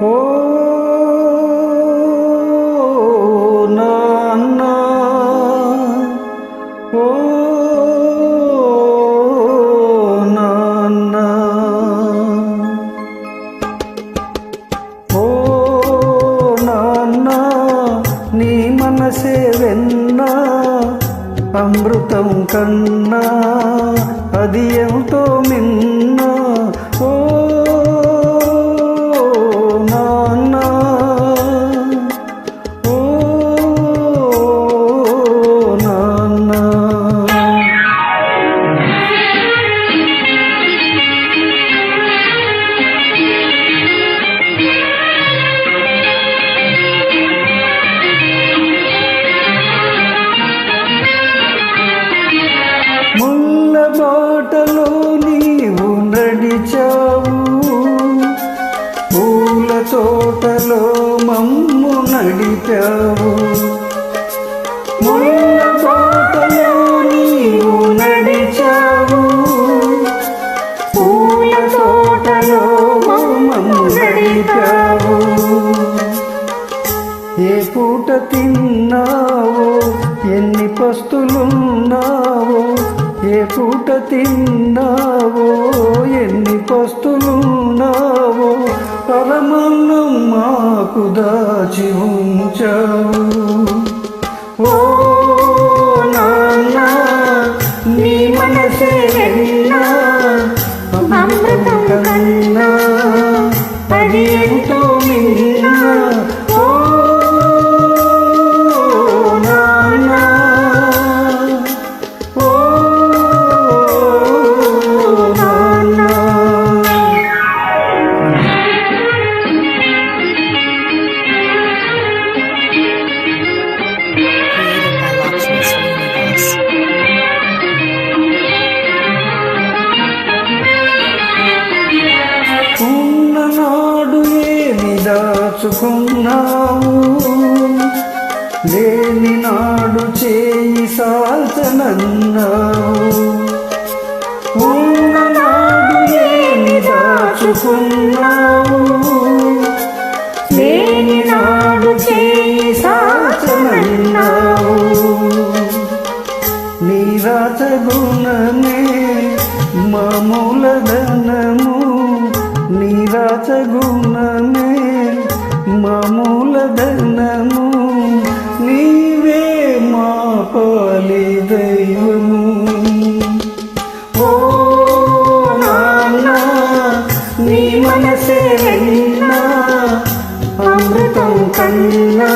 ఓ నాన్న ఓ నాన్న. ఓ నాన్న నీ మనసే వెన్నా అమృతం కన్నా అది ఎంతో మిన్నా. ఓ బాటలో నీవు నడిచావు. పూల తోటలో మమ్ము నడిపావు. ముళ్ళ బాటలో నీవు నడిచావు. పూల తోటలో మమ్ము నడిపావు. ఏ పూట తిన్నావో ఎన్ని పస్తులున్నావో ఏ పూట తిన్నావో ఎన్ని పస్తులున్నావో పరమన్నం మాకు దాచి ఉంచావు. దాచుకున్నావు. లేని నాడు చేయి సాల్చనన్నావు. ఉన్ననాడు ఏమి దాచుకున్నావు. లేని నాడు చేయి సాల్చనన్నావు. నీరాత గుణమే మామూల ధనము నీరాత గుణమే మామూల ధనము నీవే మా పాలి దైవము. ఓ నాన్న నీ మనసే విన్నా అమృతం కన్నా